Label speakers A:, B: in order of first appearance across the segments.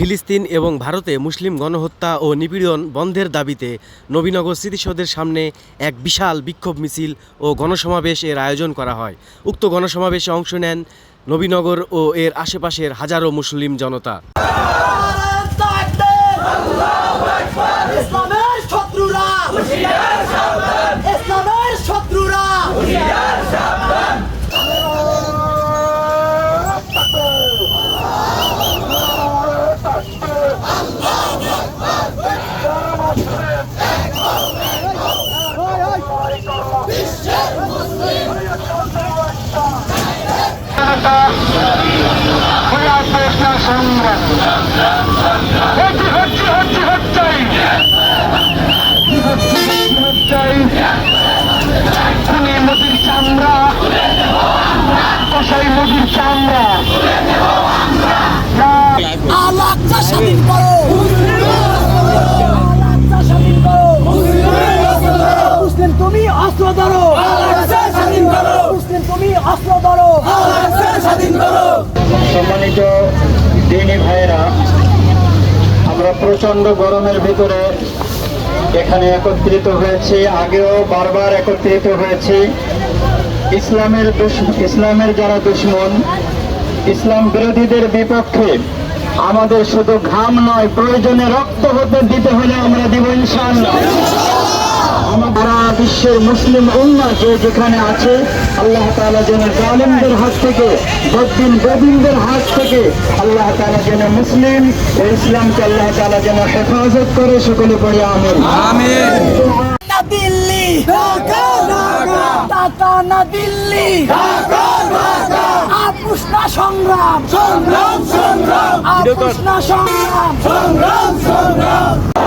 A: ফিলিস্তিন এবং ভারতে মুসলিম গণহত্যা ও নিপীড়ন বন্ধের দাবিতে নবীনগর স্মৃতিসৌধের সামনে এক বিশাল বিক্ষোভ মিছিল ও গণসমাবেশ এর আয়োজন করা হয় উক্ত গণসমাবেশে অংশ নেন নবীনগর ও এর আশেপাশের হাজারো মুসলিম জনতা
B: শত্রুরা শত্রুরা স্বাধীন করো স্বাধীন করো মুসলিম তুমি অস্ত্র ধরো। স্বাধীন করো মুসলিম তুমি অস্ত্র ধরো। স্বাধীন করো।
C: সম্মানিত দিনী ভাইয়েরা, আমরা প্রচণ্ড গরমের ভিতরে এখানে একত্রিত হয়েছি, আগেও বারবার একত্রিত হয়েছি। ইসলামের ইসলামের যারা দুশ্মন, ইসলাম বিরোধীদের বিপক্ষে আমাদের শুধু ঘাম নয়, প্রয়োজনে রক্ত হতে দিতে হলে আমরা দিব ইনশাআল্লাহ। সারা বিশ্বের মুসলিম উম্মা যে যেখানে আছে আল্লাহ তাআলা যেন জালেমদের হাত থেকে বদিন গোবিন্দের হাত থেকে আল্লাহ তাআলা যেন মুসলিম ও ইসলামকে আল্লাহ তাআলা যেন হেফাজত করে সকলে পড়ে আমিন।
B: দিল্লি না দিল্লি আপুস সংগ্রাম সংগ্রাম সংগ্রাম। আপুস সংগ্রাম। সংগ্রাম সংগ্রাম।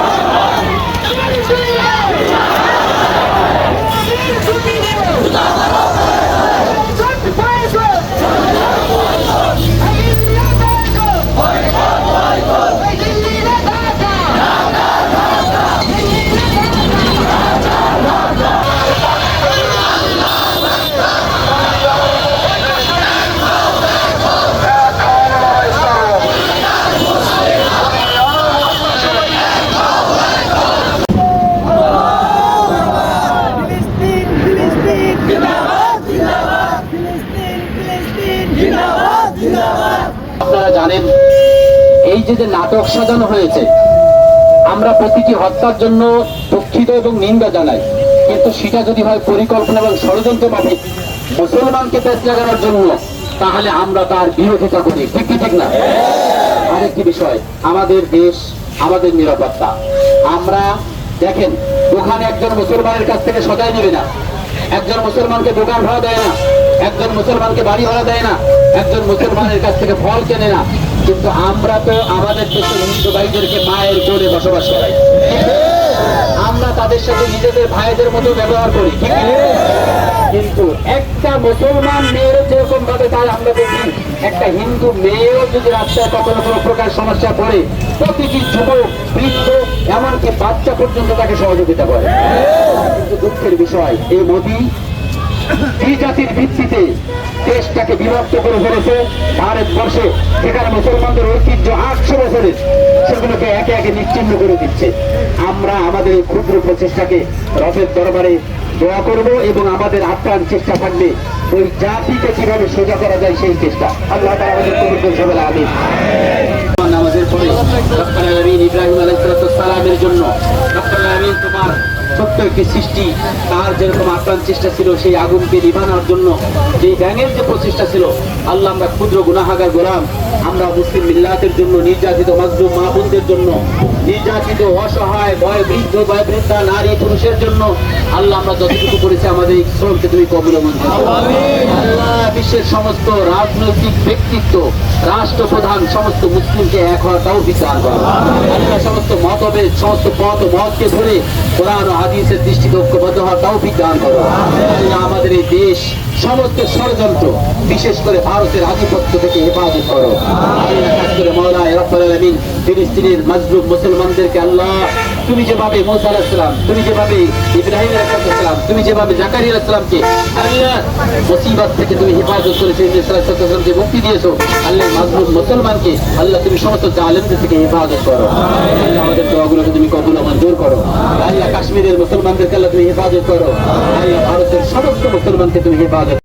D: জানেন, এই যে যে নাটক সাজানো হয়েছে, আমরা প্রতিটি হত্যার জন্য দুঃখিত এবং নিন্দা জানাই। কিন্তু সেটা যদি হয় পরিকল্পনা এবং ষড়যন্ত্র মাফিক মুসলমানকে পেশ লাগানোর জন্য, তাহলে আমরা তার বিরোধিতা করি। ঠিক কি ঠিক না? আরেকটি বিষয়, আমাদের দেশ, আমাদের নিরাপত্তা। আমরা, দেখেন, ওখানে একজন মুসলমানের কাছ থেকে সদাই নেবে না। একজন মুসলমানকে দোকান ভাড়া দেয় না। একজন মুসলমানকে বাড়ি ভাড়া দেয় না, একজন মুসলমানের কাছ থেকে ফল কেনে না। কিন্তু আমরা তো আমাদের দেশের হিন্দু ভাইদেরকে মায়ের কোলে বসবাস করাই। আমরা তাদের সাথে নিজেদের ভাইদের মতো ব্যবহার করি। কিন্তু একটা মুসলমান মেয়ের যেরকম ভাবে তার আমরা দেখি, একটা হিন্দু মেয়েও যদি রাস্তায় কখনো কোনো প্রকার সমস্যা পড়ে, প্রতিটি যুবক, বৃদ্ধ, এমনকি বাচ্চা পর্যন্ত তাকে সহযোগিতা করে। কিন্তু দুঃখের বিষয়, এই মোদী জাতির ভিত্তিতে দেশটাকে বিভক্ত করে ফেলেছে ভারতবর্ষে, যেখানে মুসলমানদের ঐতিহ্য আটশো বছরের, সেগুলোকে একে একে নিশ্চিন্ন করে দিচ্ছে। আমরা আমাদের ক্ষুদ্র প্রচেষ্টাকে রথের দরবারে দোয়া করব এবং আমাদের আপ্রাণ চেষ্টা থাকবে ওই জাতিকে কীভাবে সোজা করা যায় সেই চেষ্টা। আল্লাহ আমাদের কবুল করুন সবাই আমিন। নামাজের পরে ইব্রাহিম সালামের জন্য। তোমার ছোট্ট একটি সৃষ্টি, তার যেরকম আপ্রাণ চেষ্টা ছিল, সেই আগুনকে নিভানোর জন্য যে ব্যাঙের যে প্রচেষ্টা ছিল, আল্লাহ আমরা ক্ষুদ্র গুনাহাগার গোলাম। আমরা মুসলিম মিল্লাতের জন্য, নির্যাতিত মাজলুম মা বোনদের জন্য, নির্যাতিত, অসহায় বয় বৃদ্ধ বয় বৃদ্ধা নারী, পুরুষের জন্য আল্লাহ আমরা যতটুকু করেছি, আমাদের এই শ্রমকে তুমি কবুল আল্লাহ বিশ্বের সমস্ত রাজনৈতিক ব্যক্তিত্ব, রাষ্ট্রপ্রধান, সমস্ত মুসলিমকে এক হওয়ার তাও বিচার করো। সমস্ত মতভেদ, সমস্ত পথ মতকে ধরে কোরআন হাদিসের দৃষ্টিতে ঐক্যবদ্ধ হওয়ার তাও বিজ্ঞান করো। আমাদের এই দেশ, সমস্ত ষড়যন্ত্র, বিশেষ করে ভারতের আধিপত্য থেকে হেফাজত করো। আল্লাহ খাস করে মৌলা রব্বুল ফিলিস্তিনের মজরুব মুসলমানদেরকে আল্লাহ তুমি যেভাবে মোসা আলাহিসাম তুমি যেভাবে ইব্রাহিম আলাহিসাম তুমি যেভাবে জাকারি আলাহিসামকে আল্লাহ থেকে তুমি হেফাজত করেছ ইসলামকে মুক্তি দিয়েছ, আল্লাহ মাজলুম মুসলমানকে আল্লাহ তুমি সমস্ত জালেমদের থেকে হেফাজত করো। আল্লাহ আমাদের দোয়াগুলোকে তুমি কবুল মঞ্জুর করো। আল্লাহ কাশ্মীরের মুসলমানদেরকে আল্লাহ তুমি হেফাজত করো। আল্লাহ ভারতের সমস্ত মুসলমানকে তুমি হেফাজত